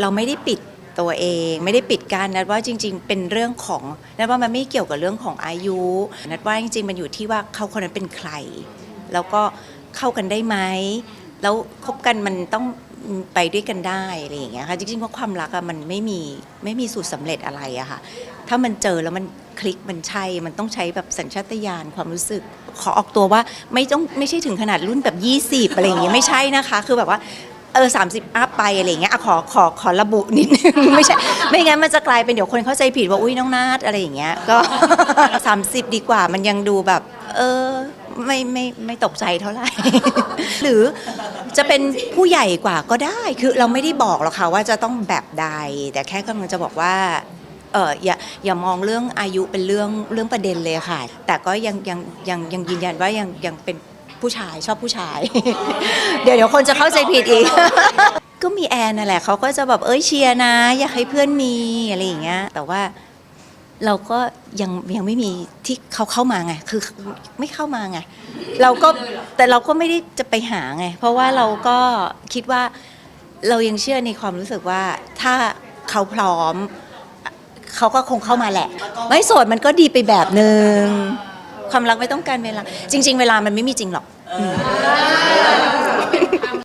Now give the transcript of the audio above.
เราไม่ได้ปิดตัวเอง ไม่ได้ปิดการนัดว่าจริง ๆ เป็นเรื่องของนัดว่ามันไม่เกี่ยวกับเรื่องของอายุ นัดว่าจริง ๆ มันอยู่ที่ว่าเขาคนนั้นเป็นใคร แล้วก็เข้ากันได้ไหมแล้วคบกันมันต้องไปด้วยกันได้อะไรอย่างเงี้ยค่ะจริงๆว่าความรักอะมันไม่มีไม่มีสูตรสำเร็จอะไรอะค่ะ ถ้ามันเจอแล้วมันคลิกมันใช่ มันต้องใช้แบบสัญชาตญาณความรู้สึก ขอออกตัวว่าไม่ต้องไม่ใช่ถึงขนาดรุ่นแบบ 20อะไรอย่างเงี้ยไม่ใช่นะคะ คือแบบว่า เออสามสิบอัพไปอะไรอย่างเงี้ยอะขอขอขอระบุนิดนึง ไม่ใช่ไม่งั้นมันจะกลายเป็นเดี๋ยวคนเข้าใจผิดว่าอุ้ยน้องนาดอะไรอย่างเงี้ยก็ 30 ดีกว่ามันยังดูแบบ เออ ไม่ไม่ไม่ตกใจเท่าไหร่ หรือจะเป็นผู้ใหญ่กว่าก็ได้คือเราไม่ได้บอกหรอกค่ะว่าจะต้องแบบใด แต่แค่กำลังจะบอกว่าเอออย่าอย่ามองเรื่องอายุเป็นเรื่องเรื่องประเด็นเลยค่ะ แต่ก็ยังยังยังยังยืนยันว่ายังยังเป็น ผู้ชายชอบผู้ชาย เดี๋ยวเดี๋ยวคนจะเข้าใจผิดอีก ก็มีแอนนั่นแหละเขาก็จะแบบเอ้ยเชียร์นะ อยากให้เพื่อนมีอะไรอย่างเงี้ยแต่ว่าเราก็ยังยังไม่มีที่เขาเข้ามาไง คือไม่เข้ามาไง เราก็แต่เราก็ไม่ได้จะไปหาไง เพราะว่าเราก็คิดว่าเรายังเชื่อในความรู้สึกว่าถ้าเขาพร้อม เขาก็คงเข้ามาแหละ ไม่โสดมันก็ดีไปแบบนึง ความรักไม่ต้องการเวลา จริง ๆ เวลามันไม่มีจริงหรอก